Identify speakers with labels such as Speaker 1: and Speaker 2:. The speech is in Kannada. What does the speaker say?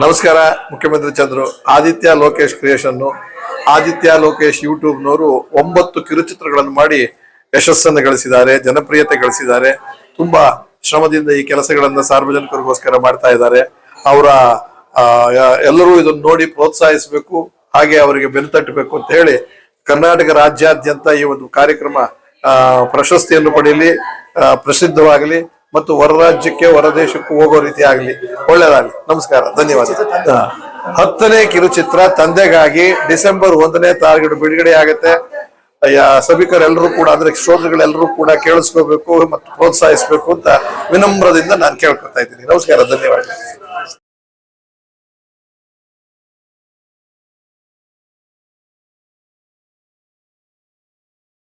Speaker 1: ನಮಸ್ಕಾರ, ಮುಖ್ಯಮಂತ್ರಿ ಚಂದ್ರು. ಆದಿತ್ಯ ಲೋಕೇಶ್ ಕ್ರಿಯೇಷನ್ ಆದಿತ್ಯ ಲೋಕೇಶ್ ಯೂಟ್ಯೂಬ್ನವರು ಒಂಬತ್ತು ಕಿರುಚಿತ್ರಗಳನ್ನು ಮಾಡಿ ಯಶಸ್ಸನ್ನು ಗಳಿಸಿದ್ದಾರೆ, ಜನಪ್ರಿಯತೆ ಗಳಿಸಿದ್ದಾರೆ. ತುಂಬಾ ಶ್ರಮದಿಂದ ಈ ಕೆಲಸಗಳನ್ನ ಸಾರ್ವಜನಿಕರಿಗೋಸ್ಕರ ಮಾಡ್ತಾ ಇದ್ದಾರೆ. ಅವರ ಎಲ್ಲರೂ ಇದನ್ನು ನೋಡಿ ಪ್ರೋತ್ಸಾಹಿಸಬೇಕು, ಹಾಗೆ ಅವರಿಗೆ ಬೆನ್ತಟ್ಟಬೇಕು ಅಂತ ಹೇಳಿ ಕರ್ನಾಟಕ ರಾಜ್ಯಾದ್ಯಂತ ಈ ಒಂದು ಕಾರ್ಯಕ್ರಮ ಪ್ರಶಸ್ತಿಯನ್ನು ಪಡೆಯಲಿ ಪ್ರಸಿದ್ಧವಾಗಲಿ. ಮತ್ತು ಹೊರ ರಾಜ್ಯಕ್ಕೆ ಹೊರ ದೇಶಕ್ಕೂ ಹೋಗೋ ರೀತಿ ಆಗಲಿ. ಒಳ್ಳೇದಾಗಲಿ. ನಮಸ್ಕಾರ. ಧನ್ಯವಾದ. ಹತ್ತನೇ ಕಿರುಚಿತ್ರ ತಂದೆಗಾಗಿ ಡಿಸೆಂಬರ್ ಒಂದನೇ ತಾರೀಕು ಬಿಡುಗಡೆ ಆಗುತ್ತೆ. ಸಭಿಕರೆಲ್ಲರೂ ಕೂಡ ಅಂದ್ರೆ ಶ್ರೋತೃಗಳೆಲ್ಲರೂ ಕೂಡ ಕೇಳಿಸ್ಕೋಬೇಕು ಮತ್ತು ಪ್ರೋತ್ಸಾಹಿಸಬೇಕು ಅಂತ ವಿನಮ್ರದಿಂದ ನಾನು ಕೇಳ್ಕೊತಾ ಇದ್ದೀನಿ. ನಮಸ್ಕಾರ. ಧನ್ಯವಾದ.